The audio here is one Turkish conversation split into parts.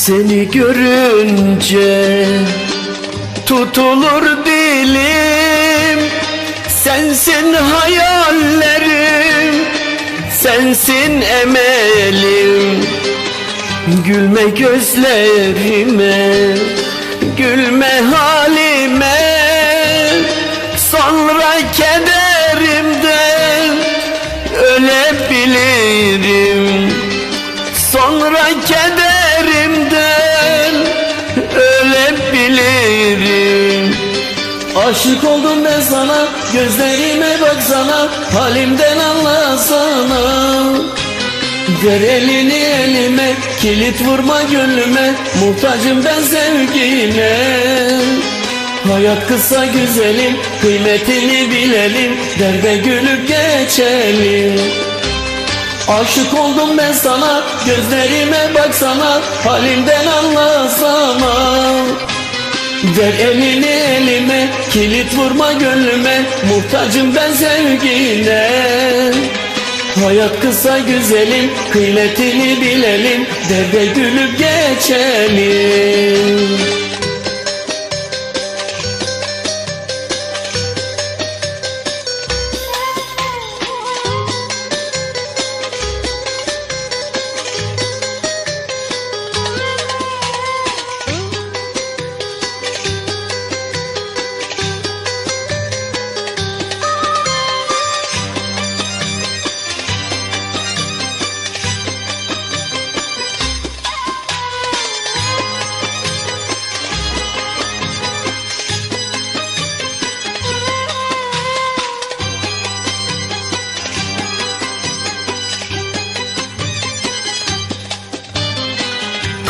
Seni görünce tutulur dilim. Sensin hayallerim Sensin emelim. Gülme gözlerime Gülme halime Aşık oldum ben sana Gözlerime baksana Halimden anlasana Ver elini elime Kilit vurma gönlüme Muhtacım ben sevgine. Hayat kısa güzelim Kıymetini bilelim Derde gülüp geçelim. Aşık oldum ben sana Gözlerime baksana Halimden anlasana Ver elini elime Kilit vurma gönlüme Muhtacım ben sevgine. Hayat kısa güzelim Kıymetini bilelim Derde gülüp geçelim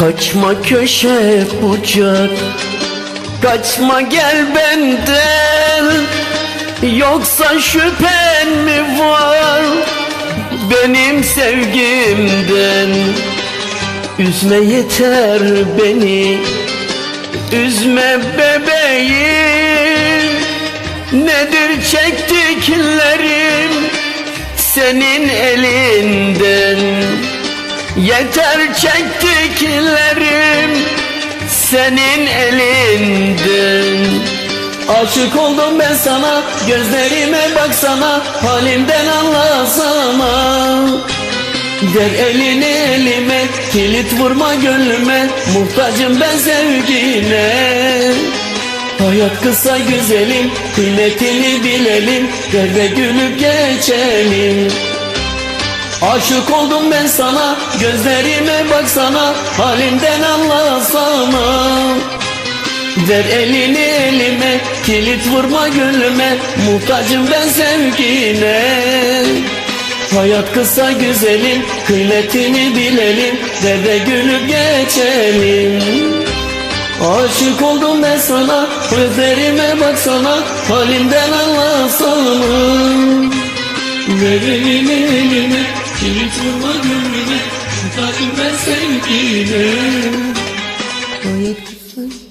Kaçma köşe bucak Kaçma gel benden. Yoksa şüphen mi var Benim sevgimden? Üzme yeter beni Üzme bebeğim. Nedir çektiklerim Senin elinden Yeter çektiklerim senin elinden. Aşık oldum ben sana gözlerime baksana halimden anlasana. Ver elini elime kilit vurma gönlüme muhtacım ben sevgine. Hayat kısa güzelim kıymetini bilelim Derde gülüp geçelim Aşık oldum ben sana Gözlerime baksana Halimden anlasana. Ver elini elime Kilit vurma gönlüme Muhtacım ben sevgine. Hayat kısa güzelim Kıymetini bilelim Derde gülüp geçelim. Aşık oldum ben sana Gözlerime baksana Halimden anlasana. Ver elini elime Kilit vurma gönlüme Muhtacım ben sevgine Hayat kısa